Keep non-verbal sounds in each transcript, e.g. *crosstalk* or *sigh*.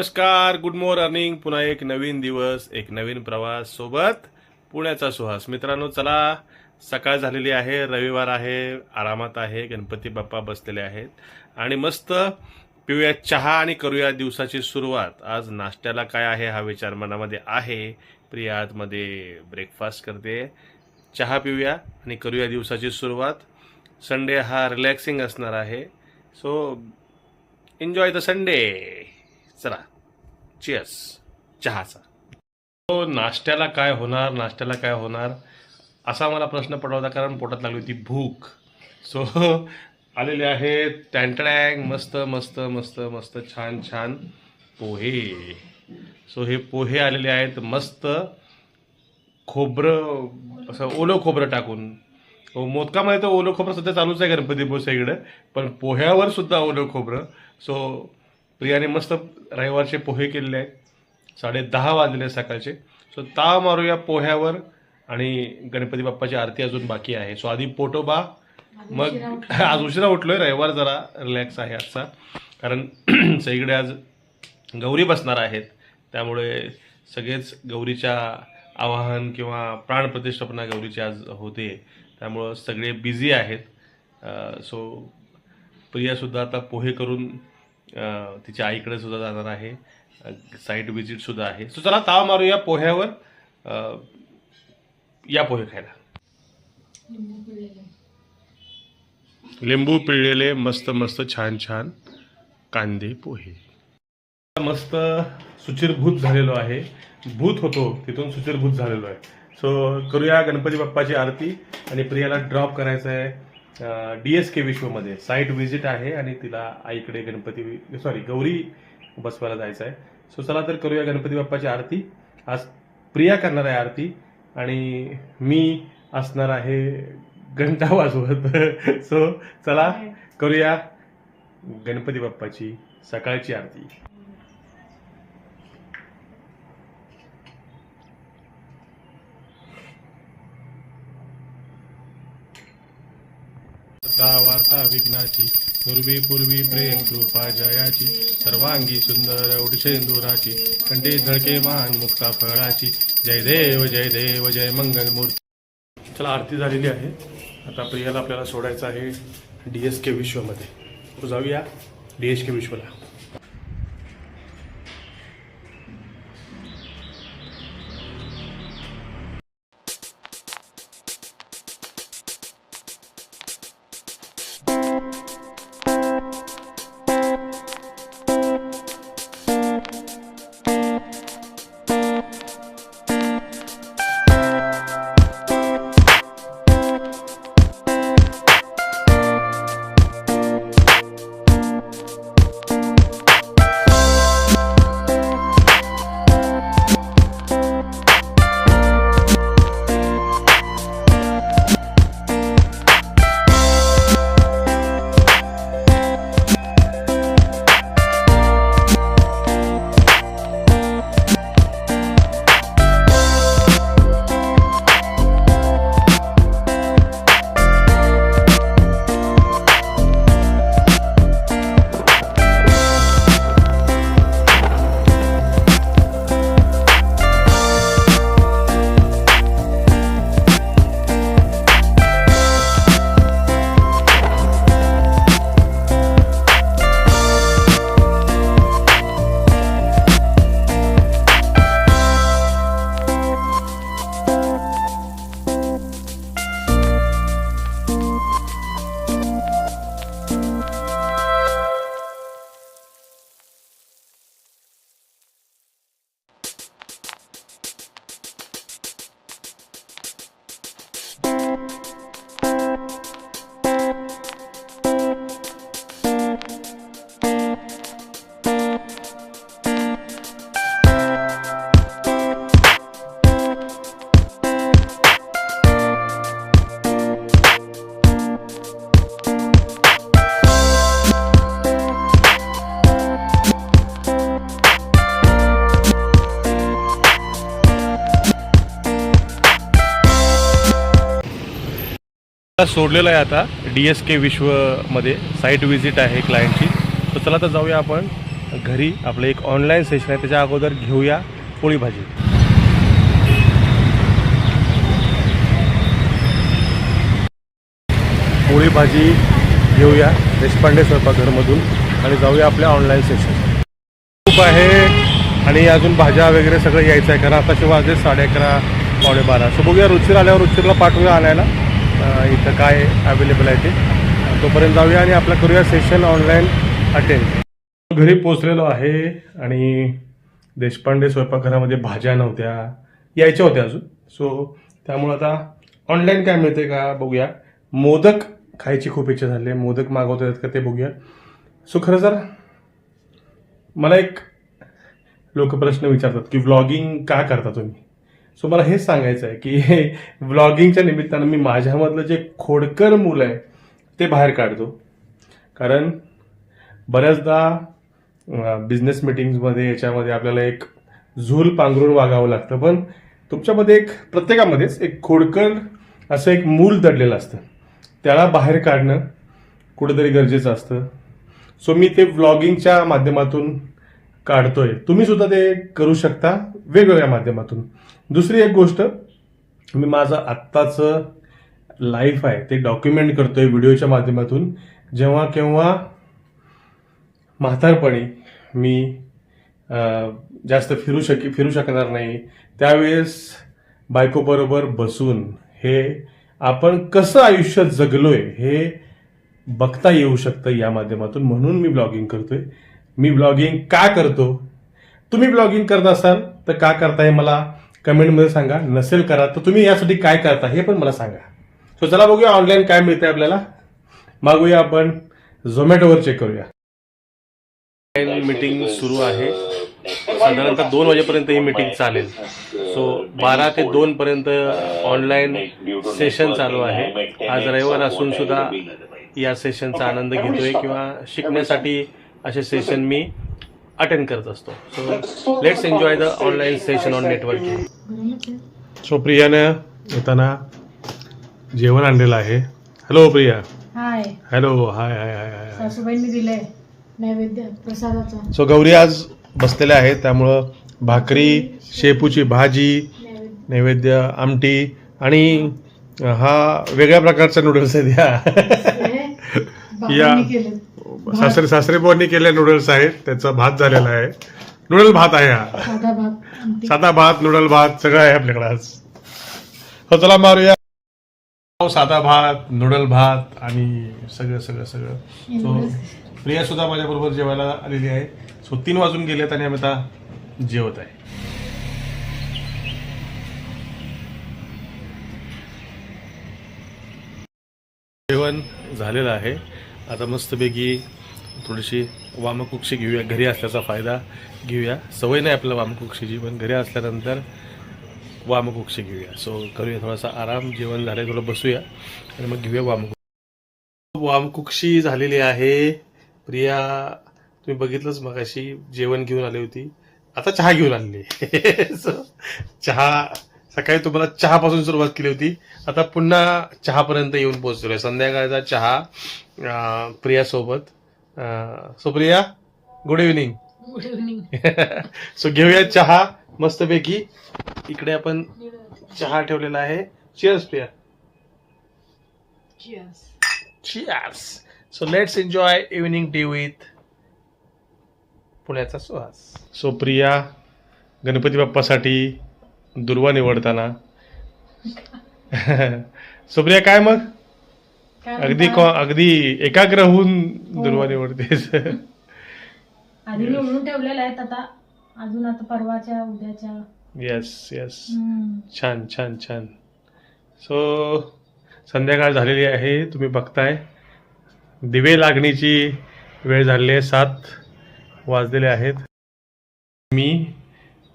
नमस्कार good morning पुन्हा एक नवीन दिवस एक नवीन प्रवास सोबत पुण्याचा सुहास. मित्रांनो चला सकाळ झालेली आहे रविवार आहे आरामात आहे गणपती बाप्पा बसलेले आहेत. आणि मस्त पिऊया चहा आणि करूया दिवसाची सुरुवात. आज नाश्त्याला काय आहे हा विचार मनामध्ये आहे. प्रिया आतमध्ये ब्रेकफास्ट करते. चहा पिऊया आणि करूया दिवसाची सुरुवात. संडे हा रिलॅक्सिंग असणार आहे. सो एन्जॉय द संडे चला. चेस चहाचा. तो नाश्त्याला काय होणार नाश्त्याला काय होणार असा मला प्रश्न पडला होता कारण पोटात लागली होती भूक. सो आलेले आहेत टँटँग मस्त मस्त मस्त मस्त छान छान पोहे. सो हे पोहे आलेले आहेत मस्त खोबरं असं ओलं खोबरं टाकून. हो, मोदकामध्ये तर ओलं खोबरं सध्या चालूच आहे गणपती बोसाईकडे पण पोह्यावर सुद्धा ओलं खोबरं. सो प्रियाने मस्त रविवारचे पोहे केलेले आहेत. साडे दहा वाजलेले आहेत सकाळचे. सो ताव मारूया पोह्यावर आणि गणपती बाप्पाची आरती अजून बाकी आहे. सो आधी पोटोबा मग *laughs* आज उशिरा उठलोय. रविवार जरा रिलॅक्स आहे आजचा. कारण *clears throat* सगळीकडे आज गौरी बसणार आहेत. त्यामुळे सगळेच गौरीच्या आवाहन किंवा प्राणप्रतिष्ठापना गौरीची आज होते. त्यामुळं सगळे बिझी आहेत. सो प्रियासुद्धा आता पोहे करून तिच्या आईकडे सुद्धा जाणार आहे. साईट व्हिजिटसुद्धा आहे. सो चला ताव मारूया पोह्यावर. या पोहे खायला. लिंबू पिळलेले. मस्त मस्त छान छान कांदे पोहे. मस्त सुचिरभूत झालेलो आहे. भूत होतो तिथून सुचिरभूत झालेलो आहे. सो करूया गणपती बाप्पाची आरती आणि प्रियाला ड्रॉप करायचं आहे डी एस के विश्वमध्ये. साईट व्हिजिट आहे आणि तिला आईकडे गणपती सॉरी गौरी बसवायला जायचं आहे. सो चला तर करूया गणपती बाप्पाची आरती. आज प्रिया करणार आहे आरती आणि मी असणार आहे घंटा वाजवत. *laughs* सो चला करूया गणपती बाप्पाची सकाळची आरती. वार्ता वार्ता विघ्नाची. दुर्वी पूर्वी प्रेम कृपा जयाची. सर्वांगी सुंदर उडशेंदुराची कंठी झळके मान मुक्ता फळाची. जय देव जय देव जय मंगल मूर्ती चला आरती झालेली आहे. आता प्रियाला आपल्याला सोडायचं आहे डी एस के विश्वमध्ये जाऊया डी एस के विश्वला. सोडलेलं आहे आता डी एस के विश्वमध्ये. साईट व्हिजिट आहे क्लायंटची तर चला तर जाऊया आपण घरी. आपलं एक ऑनलाईन सेशन आहे. त्याच्या अगोदर घेऊया पोळी भाजी पोळी भाजी घेऊया देशपांडे स्वयंपाकघरमधून आणि जाऊया आपल्या ऑनलाईन सेशन खूप आहे. आणि अजून भाज्या वगैरे सगळं यायचं आहे. कारण आताचे वाजले साडे अकरा पावणे बारा. सो बघूया रुचीर आल्यावर रुचीरला पाठवूया आणायला. इथं काय अवेलेबल आहे ते. तोपर्यंत जाऊया आणि आपला करूया सेशन ऑनलाईन अटेंड घरी पोचलेलो आहे आणि देशपांडे स्वयंपाकघरामध्ये भाज्या नव्हत्या यायच्या होत्या अजून. सो त्यामुळं आता ऑनलाईन काय मिळते का बघूया. मोदक खायची खूप इच्छा झाली मोदक मागवता येतात का ते बघूया. सो खरं तर मला एक लोक प्रश्न विचारतात की व्लॉगिंग का करता तुम्ही? सो मला हेच सांगायचं आहे की व्लॉगिंगच्या निमित्तानं मी माझ्यामधलं जे खोडकर मूल आहे ते बाहेर काढतो. कारण बऱ्याचदा बिझनेस मिटिंग्समध्ये याच्यामध्ये आपल्याला एक झूल पांघरून वागावं लागतं पण तुमच्यामध्ये एक प्रत्येकामध्येच एक खोडकर असं एक मूल दडलेलं असतं. त्याला बाहेर काढणं कुठेतरी गरजेचं असतं. सो मी ते व्लॉगिंगच्या माध्यमातून काढतोय. तुम्ही सुद्धा ते करू शकता वेगवेगळ्या माध्यमातून. दुसरी एक गोष्ट मी माझं आत्ताचं लाईफ आहे ते डॉक्युमेंट करतोय व्हिडिओच्या माध्यमातून. जेव्हा केव्हा म्हातारपणी मी जास्त फिरू शक फिरू शकणार नाही त्यावेळेस बायकोबरोबर बसून हे आपण कसं आयुष्य जगलोय हे बघता येऊ शकतं या माध्यमातून. म्हणून मी ब्लॉगिंग करतोय. मी ब्लॉगिंग का करतो? तुम्ही ब्लॉगिंग करत असाल तर का करताय मला? कमेंटमध्ये सांगा नसेल करा तर तुम्ही यासाठी काय करता हे पण मला सांगा. सो चला बघूया ऑनलाईन काय मिळतंय आपल्याला. मागूया आपण झोमॅटोवर चेक करूया. मीटिंग सुरू आहे. साधारणतः दोन वाजेपर्यंत ही मीटिंग चालेल. सो बारा ते दोन पर्यंत ऑनलाईन सेशन चालू आहे. आज रविवार असून सुद्धा या सेशनचा आनंद घेतोय किंवा शिकण्यासाठी असे सेशन मी अटेंड करत असतो. So let's enjoy the online session on networking so प्रियानं येताना जेवण आणलेलं आहे. Hello Priya. Hi hello hi hi hi hi सासूबाईंनी दिलंय नैवेद्य प्रसादाचा. सो गौरी आज बसलेल्या आहेत त्यामुळं भाकरी शेपूची भाजी नैवेद्य आमटी आणि हा वेगळ्या प्रकारचा नूडल्स आहेत केलं सासरे सासरे बोनी केले नूडल्स आहेत त्याचा भात झालेला आहे. नूडल भात आहे हा. साधा भात आमटी साधा भात नूडल भात सगळं आहे आपल्याकडे आज. हो चला मारूया. हो, साधा भात नूडल भात आणि सगळं सगळं सगळं. सो प्रिया सुद्धा माझ्याबरोबर जेवायला आलेली आहे. सो तीन वाजून गेलेत आणि आम्ही आता जेवत आहे. जेवण झालेलं आहे. आता मस्तपैकी थोडीशी वामकुक्षी घेऊया. घरी असल्याचा फायदा घेऊया. सवय नाही आपल्याला वामकुक्षीची पण घरी असल्यानंतर वामकुक्षी घेऊया. सो करूया थोडासा आराम जेवण झालं थोडं बसूया. आणि मग घेऊया वामकुक्षी. वामकुक्षी झालेली आहे. प्रिया तुम्ही बघितलंच मग अशी जेवण घेऊन आली होती. आता चहा घेऊन आलेली सो *laughs* चहा सकाळी तुम्हाला चहापासून सुरुवात केली होती. आता पुन्हा चहापर्यंत येऊन पोहोचलो आहे संध्याकाळचा चहा प्रियासोबत. अं, so Priya good evening good evening so घेऊया चहा मस्तपैकी. इकडे आपण चहा ठेवलेला आहे. Cheers Priya. Cheers so let's enjoy evening tea with पुण्याचा सुहास. सो प्रिया गणपती बाप्पासाठी दुर्वा निवडताना. *laughs* *laughs* सो प्रिया काय मग? अगदी को- अगदी एकाग्र होऊन दुर्वा निवडतेस आधी निवडून ठेवलेल्या आहेत आता अजून आता परवाच्या उद्याच्या. Yes yes. छान छान छान. सो संध्याकाळ झालेली आहे तुम्ही बघताय. दिवे लागणीची वेळ झालेली आहे सात वाजलेले आहेत. मी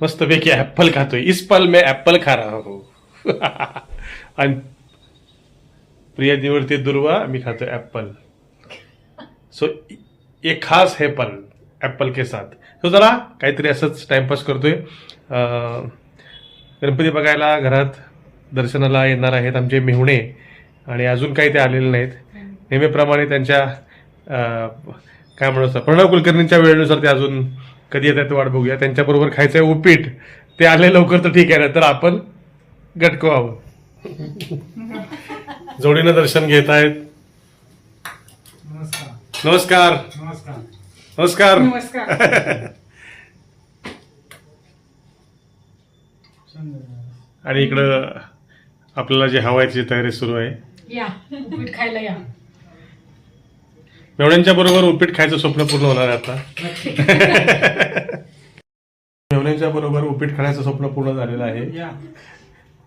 मस्तपैकी ॲप्पल खातोय. इस पल मैं ॲप्पल खा रहा हूँ. *laughs* आणि प्रिया निवडते दुर्वा मी खातो ॲप्पल सो एक खास है पल ॲप्पल के साथ. सो जरा काहीतरी असंच टाइमपास करतोय. गणपती बघायला घरात दर्शनाला येणार आहेत आमचे मेहुणे आणि अजून काही ते आलेले नाहीत. नेहमीप्रमाणे त्यांच्या काय म्हणू प्रणव कुलकर्णींच्या वेळेनुसार ते अजून कधी येतात वाट बघूया. त्यांच्याबरोबर खायचं आहे उपीट. ते आले लवकर तर ठीक आहे ना तर आपण गटको आहोत. *laughs* जोडीनं दर्शन घेत आहेत नमस्कार. नमस्कार. नमस्कार. नमस्कार *laughs* आणि इकडं आपल्याला जे हवा आहे त्याची तयारी सुरू आहे. या उपीट खायला या. मेवण्यांच्या बरोबर उपीट खायचं स्वप्न पूर्ण होणार आहे आता. *laughs* मेवण्यांच्या बरोबर उपीट खाण्याचं स्वप्न पूर्ण झालेलं आहे. या.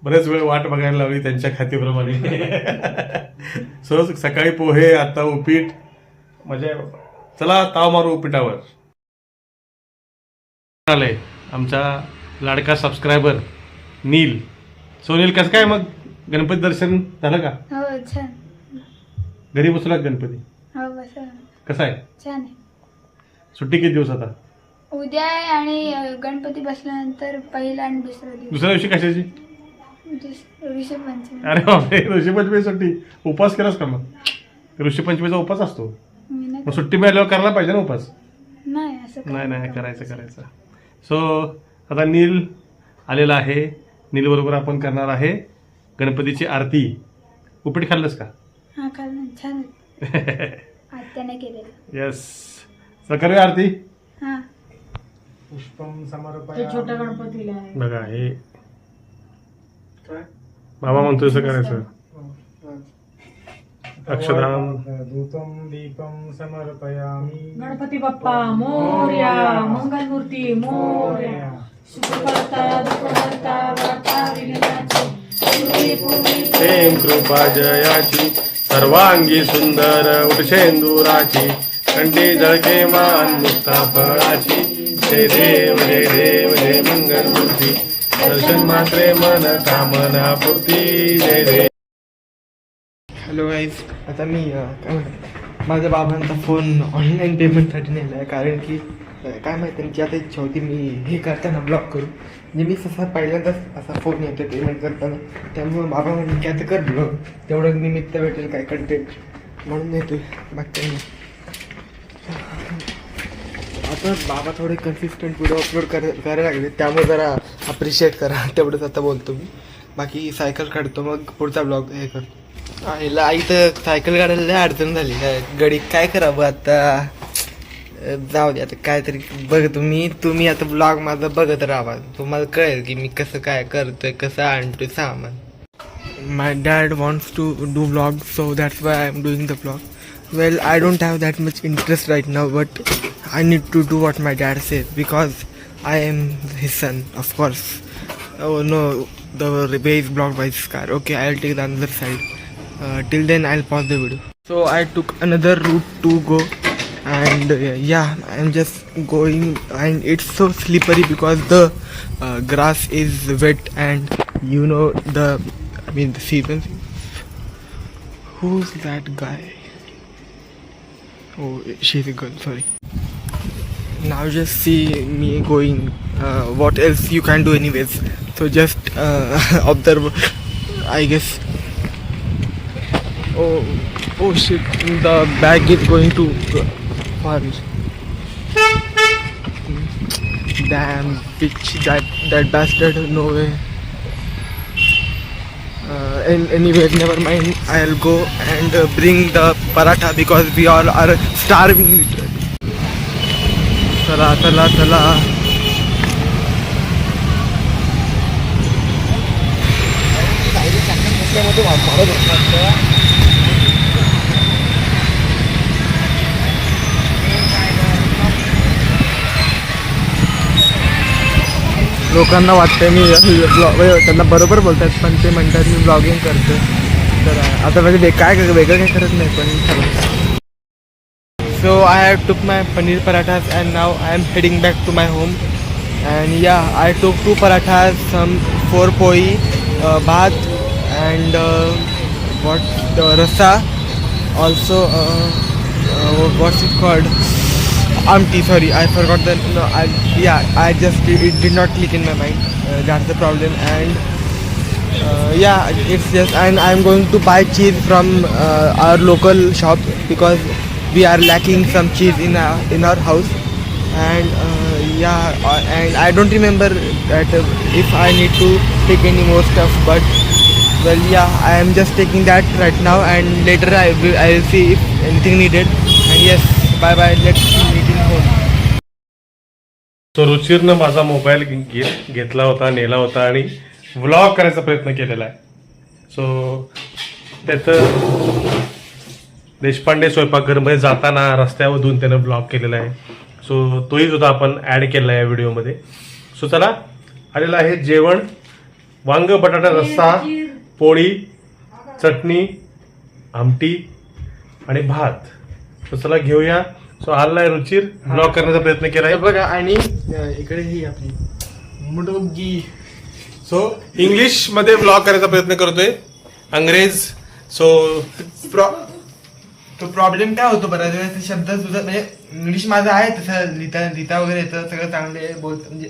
बरेच वेळ वाट बघायला लावली त्यांच्या खात्याप्रमाणे *laughs* सहज सकाळी पोहे आता उपीट. बाबा. चला ताव मारू उपीटावर. आलंय आमचा लाडका सबस्क्रायबर नील. सो नील कसं काय मग? गणपती दर्शन झालं का? हो छान. घरी बसला गणपती? हो कसं आहे? छान आहे. सुट्टी किती दिवस आता? उद्या आहे आणि गणपती बसल्यानंतर पहिला आणि दुसरा दिवस. दुसऱ्या दिवशी कशाची? ऋषभपंचमी अरे बापरे ऋषीपंचमी सुट्टी उपवास केलास का मग? ऋषीपंचमीचा उपवास असतो. मी नाही मग. सुट्टी मिळाल्यावर करायला पाहिजे ना उपवास नाही असं नाही नाही करायचं करायचं. सो आता नील आलेला आहे. नील बरोबर आपण करणार आहे. गणपतीची आरती. उपीट खाल्लंस का? हा काल ना छान आहे. *laughs* आत्याने केलेलं. येस तर करूया आरती? हा. पुष्पम ते समर्पया छोट्या गणपतीला आहे. बघा हे? बाबा म्हणतोय असं करायचं. अक्षराम. धूपम दीपम समर्पयामी. गणपती बाप्पा मोर्या मंगलमूर्ती मोर्या. सुखकर्ता दुःखहर्ता वार्ता विघ्नाची पूर्वी पूर्वी प्रेम कृपा जयाची. सर्वांगी सुंदर उठशेंदुराची. कंठी जळके मान मुक्ता फळाची जय देव जय देव जय मंगलमूर्ती. दर्शन मात्रे मन कामना पूर्ती जय हॅलो गाईज आता मी काय म्हणतात माझ्या बाबांचा फोन ऑनलाईन पेमेंटसाठी नेला आहे कारण की काय माहिती त्यांची आता इच्छा होती मी हे करताना ब्लॉक करू. म्हणजे मी ससा पहिल्यांदाच असा फोन येतो पेमेंट करताना. त्यामुळे बाबा म्हणजे की आता कर ब्लॉग तेवढं निमित्त भेटेल काय कंटेंट म्हणून येतो बाकी काही नाही. आता बाबा थोडे कन्सिस्टंट व्हिडिओ अपलोड कर करायला लागले. त्यामुळे जरा अप्रिशिएट करा. *laughs* तेवढंच आता बोलतो मी. बाकी सायकल काढतो. मग पुढचा ब्लॉग हे करतो. आईला आई तर सायकल काढायला लय अडचण झाली. काय गडी काय करावं आता? जाऊ दे आता. काहीतरी बघ तुम्ही तुम्ही आता ब्लॉग माझा बघत राहा. तुम्हाला कळेल की मी कसं काय करतोय कसं आणतोय सामान. My dad wants to do vlogs so that's why i'm doing the vlog. Well i don't have that much interest right now but i need to do what my dad says because i am his son of course. Oh no the way is blocked by this car. Okay i'll take the other side. Uh, till then i'll pause the video. So i took another route to go and uh, yeah i'm just going and it's so slippery because the uh, grass is wet and you know the i mean the season. Who's that guy? Oh she's a girl sorry now just see me going uh, what else you can do anyways. So just uh, *laughs* observe i guess. Oh oh shit the bag is going to fall. Damn bitch that that bastard no way. Uh, and anyway never mind. I'll go and uh, bring the paratha because we all are starving चला चला चला. लोकांना वाटतंय मी blog म्हणजे त्यांना बरोबर बोलतात पण ते म्हणतात मी ब्लॉगिंग करतो तर आता म्हणजे काय वेगळं काय करत नाही पण so I took my paneer parathas and now I am heading back to my home. And yeah I took two parathas some four poi uh, bath and uh, what the rasa. Also uh, uh, what's it called? Amti sorry I forgot the no I yeah I just it did not click in my mind. Uh, that's the problem. And uh, yeah it's just and I'm going to buy cheese from uh, our local shop because we are lacking some cheese in our in our house and uh, yeah uh, and I don't remember that uh, if I need to take any more stuff but well yeah I am just taking that right now and later I will I will see if anything needed and yes bye bye let's meet in home तो रुचिरनं माझा mobile घे- घेतला होता नेला होता आणि vlog करायचा प्रयत्न केलेला आहे सो त्याचं देशपांडे स्वयंपाकघरमध्ये जाताना रस्त्यामधून त्यानं ब्लॉग केलेला आहे. सो तोही सुद्धा आपण ॲड केला आहे या व्हिडिओमध्ये सो चला आलेलं आहे जेवण. वांग बटाटा रस्सा पोळी चटणी आमटी आणि भात. सो चला घेऊया. सो आलेला आहे रुचिर. ब्लॉग करण्याचा प्रयत्न केला आहे बघा आणि इकडे ही आपली मुडगी. सो इंग्लिशमध्ये ब्लॉग करायचा प्रयत्न करतोय. अंग्रेज. सो प्रॉ तो प्रॉब्लेम काय होतो बऱ्याच वेळेस? ते शब्द तुझं म्हणजे इंग्लिश माझं आहे तसं लिहिता लिहिता वगैरे येतं सगळं चांगले आहे, बोल म्हणजे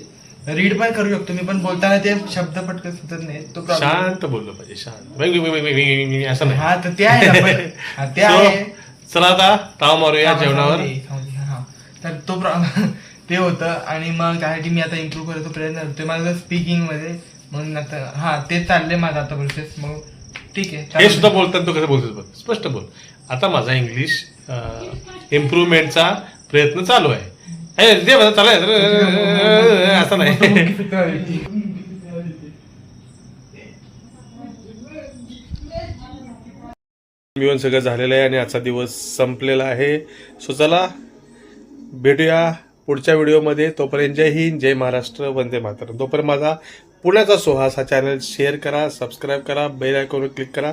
रीड पण करू शकतो मी पण बोलताना ते शब्द पटकन सुचत नाही. तो प्रॉब्लेम शांत बोललो पाहिजे शांत. वेग- वेग- वेग- वेग- वेग- वेग- वेग- असं नाही. हा तर ते आहे ना पण हा, ते *laughs* So, आहे. चला आता ताव मारूया जेवणावर. सावली, सावली, हा. तर तो प्रॉब्लेम *laughs* ते होतं आणि मग त्यासाठी मी आता इम्प्रूव्ह करतो प्रयत्न करतोय. माझं स्पीकिंगमध्ये म्हणून आता हा ते चाललंय माझं आता प्रोसेस मग ठीक आहे हे चालेल. सुद्धा बोलताना तू कसं बोलतोस बघ? स्पष्ट बोल. आता माझा इंग्लिश इम्प्रुव्हमेंटचा प्रयत्न चालू आहे. दे बरं, चालू आहे. असं नाही. मिळून सगळं झालेलं आहे आणि आजचा दिवस संपलेला आहे. सो चला भेटूया पुढच्या व्हिडिओमध्ये. तोपर्यंत जय हिंद जय महाराष्ट्र वंदे मातरम. तोपर्यंत माझा पुण्याचा सुहास हा चॅनल शेअर करा सबस्क्राईब करा बेल आयकॉनवर क्लिक करा.